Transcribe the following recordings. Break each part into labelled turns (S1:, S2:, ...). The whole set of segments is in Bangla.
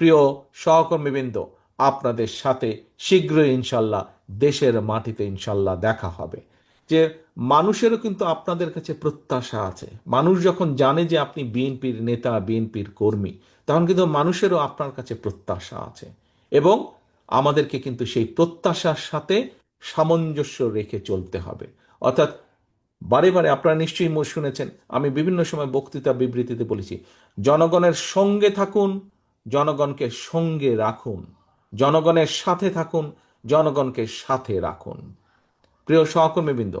S1: প্রিয় সহকর্মীবৃন্দ, আপনাদের সাথে শীঘ্রই ইনশাল্লাহ দেশের মাটিতে ইনশাল্লাহ দেখা হবে। যে মানুষেরও কিন্তু আপনাদের কাছে প্রত্যাশা আছে। মানুষ যখন জানে যে আপনি বিএনপির নেতা, বিএনপির কর্মী, তখন কিন্তু মানুষেরও আপনার কাছে প্রত্যাশা আছে। এবং আমাদেরকে কিন্তু সেই প্রত্যাশার সাথে সামঞ্জস্য রেখে চলতে হবে। অর্থাৎ বারে বারে আপনারা নিশ্চয়ই শুনেছেন, আমি বিভিন্ন সময় বক্তৃতা বিবৃতিতে বলেছি, জনগণের সঙ্গে থাকুন জনগণকে সঙ্গে রাখুন। জনগণের সাথে থাকুন, জনগণকে সাথে রাখুন। প্রিয় সহকর্মীবৃন্দ,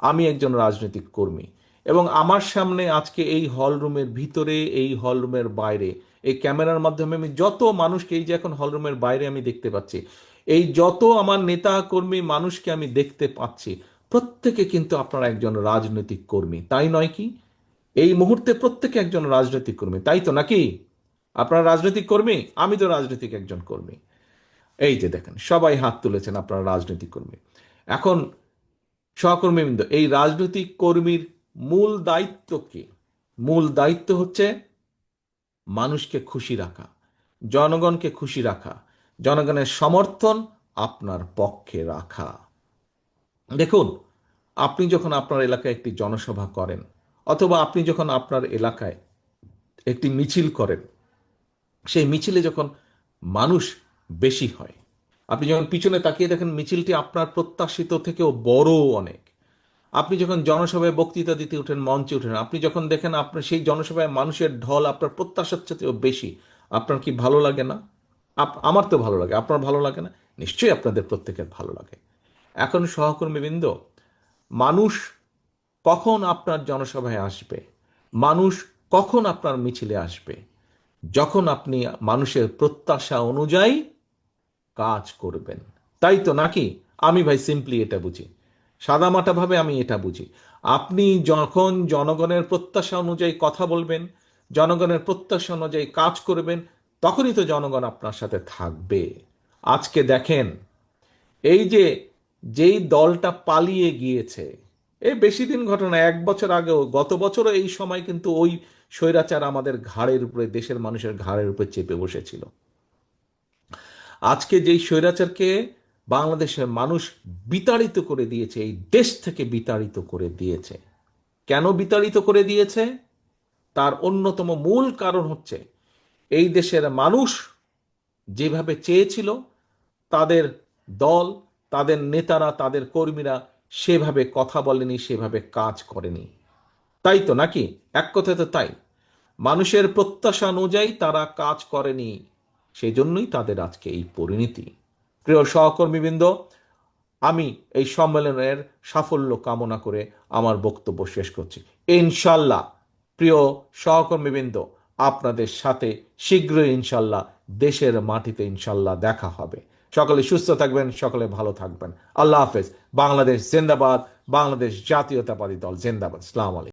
S1: আমি একজন রাজনৈতিক কর্মী এবং আমার সামনে আজকে এই হল রুমের ভিতরে, এই হল রুমের বাইরে, এই ক্যামেরার মাধ্যমে আমি যত মানুষকে, এই যে এখন হল রুমের বাইরে আমি দেখতে পাচ্ছি, এই যত আমার নেতা কর্মী মানুষকে আমি দেখতে পাচ্ছি, প্রত্যেকে কিন্তু আপনারা একজন রাজনৈতিক কর্মী। তাই নয় কি? এই মুহূর্তে প্রত্যেকে একজন রাজনৈতিক কর্মী। তাই তো নাকি? আপনারা রাজনৈতিক কর্মী? আমি তো রাজনৈতিক একজন কর্মী। এই যে দেখেন, সবাই হাত তুলেছেন আপনারা রাজনৈতিক কর্মী। এখন সহকর্মীবৃন্দ, এই রাজনৈতিক কর্মীর মূল দায়িত্ব কি? মূল দায়িত্ব হচ্ছে মানুষকে খুশি রাখা, জনগণকে খুশি রাখা, জনগণের সমর্থন আপনার পক্ষে রাখা। দেখুন, আপনি যখন আপনার এলাকায় একটি জনসভা করেন, অথবা আপনি যখন আপনার এলাকায় একটি মিছিল করেন সেই মিছিলে যখন মানুষ বেশি হয়, আপনি যখন পিছনে তাকিয়ে দেখেন মিছিলটি আপনার প্রত্যাশিত থেকেও বড় অনেক। আপনি যখন জনসভায় বক্তৃতা দিতে উঠেন, মঞ্চে উঠেন, আপনি যখন দেখেন আপনার সেই জনসভায় মানুষের ঢল আপনার প্রত্যাশার চেয়েও বেশি, আপনার কি ভালো লাগে না? আমার তো ভালো লাগে, আপনার ভালো লাগে না? নিশ্চয়ই আপনাদের প্রত্যেকের ভালো লাগে। এখন সহকর্মীবৃন্দ, মানুষ কখন আপনার জনসভায় আসবে? মানুষ কখন আপনার মিছিলে আসবে? যখন আপনি মানুষের প্রত্যাশা অনুযায়ী কাজ করবেন। তাই তো নাকি? আমি ভাই সিম্পলি এটা বুঝি। সাদামাটাভাবে আমি এটা বুঝি। আপনি যখন জনগণের প্রত্যাশা অনুযায়ী কথা বলবেন, জনগণের প্রত্যাশা অনুযায়ী কাজ করবেন, তখনই তো জনগণ আপনার সাথে থাকবে। আজকে দেখেন, এই যে যেই দলটা পালিয়ে গিয়েছে এই বেশি দিন ঘটনা, এক বছর আগেও, গত বছরও এই সময় কিন্তু ওই স্বৈরাচার আমাদের ঘাড়ের উপরে, দেশের মানুষের ঘাড়ের উপরে চেপে বসেছিল। আজকে যেই স্বৈরাচারকে বাংলাদেশের মানুষ বিতাড়িত করে দিয়েছে, এই দেশ থেকে বিতাড়িত করে দিয়েছে, কেন বিতাড়িত করে দিয়েছে? তার অন্যতম মূল কারণ হচ্ছে, এই দেশের মানুষ যেভাবে চেয়েছিল, তাদের দল, তাদের নেতারা, তাদের কর্মীরা সেভাবে কথা বলেনি, সেভাবে কাজ করেনি। তাই তো নাকি? এক কথায় তো তাই। মানুষের প্রত্যাশা অনুযায়ী তারা কাজ করেনি। সেই জন্যই তাদের আজকে এই পরিণতি। প্রিয় সহকর্মীবৃন্দ, আমি এই সম্মেলনের সাফল্য কামনা করে আমার বক্তব্য শেষ করছি। ইনশাল্লাহ, প্রিয় সহকর্মীবৃন্দ, আপনাদের সাথে শীঘ্রই ইনশাল্লাহ দেশের মাটিতে ইনশাল্লাহ দেখা হবে। সকলে সুস্থ থাকবেন, সকলে ভালো থাকবেন। আল্লাহ হাফেজ। বাংলাদেশ জিন্দাবাদ, বাংলাদেশ জাতীয়তাবাদী দল জিন্দাবাদ। সালাম আলাইকুম।